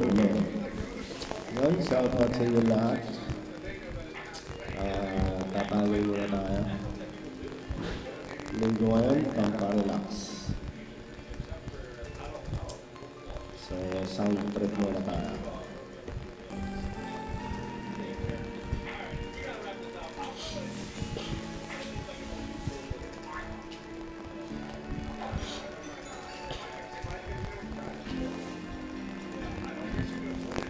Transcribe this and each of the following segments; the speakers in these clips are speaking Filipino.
Amen. Yun, shout out sa inyo lahat. Ah, tatawin muna tayo. Linggo ngayon, pampa-relax.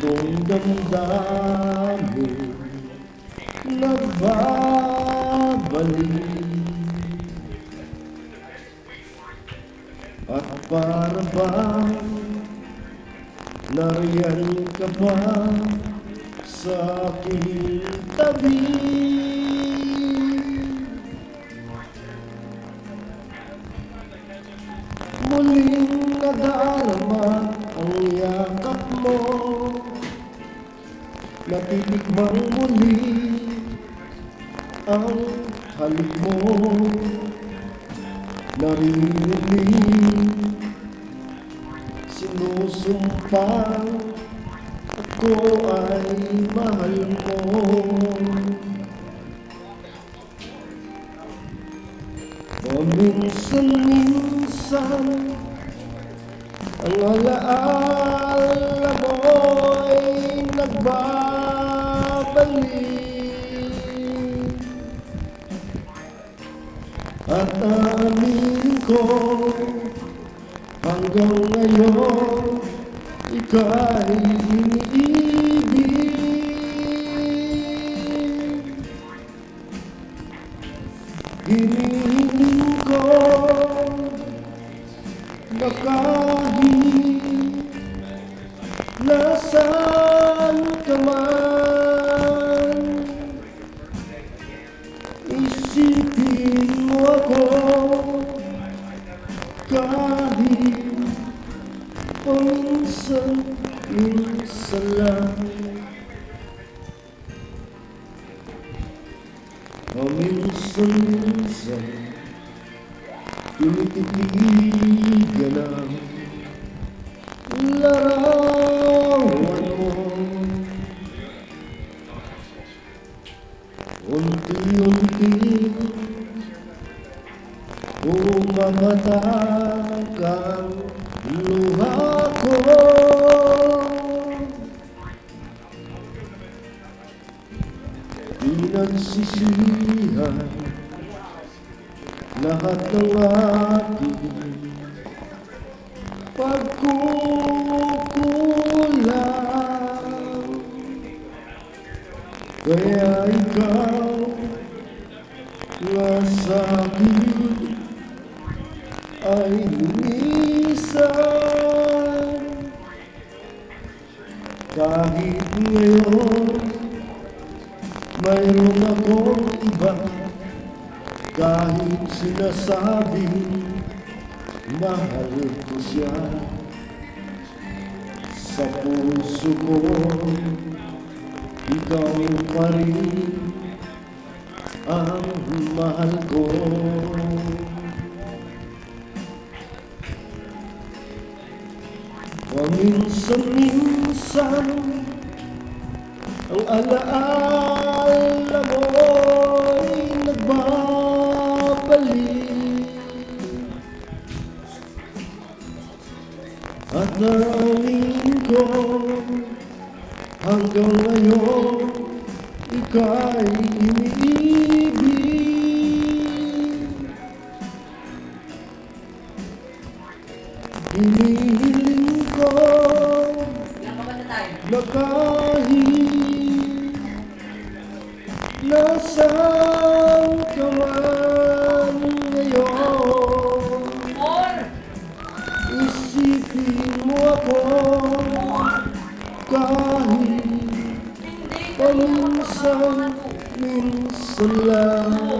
itong damdamin nagbabalik At para bang nariyan ka pa sa aking tabi Muling nadarama Natitikmang muli ang halik mo Narinig Sinusumpang ako ay mahal mo. Paminsan-minsan Ang alaala mo'y nagbabalik At amin ko Hanggang ngayon Ika'y iniibig. Hinihiling ko na kahit nasaan Isipin mo ako kahit paminsan-minsan lang. Paminsan-minsan Tinititigan ang larawan Bumabatak ang luha ko. Pinagsisihan lahat ng aking pagkukulang. Kaya ikaw nga sa akin ay lumisan. Kahit ngayon mayroon akong iba. Kahit sinasabi mahal ko siya. Sa puso ko ikaw pa rin ang mahal ko Paminsan-minsan ang alaala mo'y nagbabalik. At naramin ko hanggang ngayon ika'y iniibig kahit nasaan ka man ngayon Isipin ko kahit paminsan-minsan lang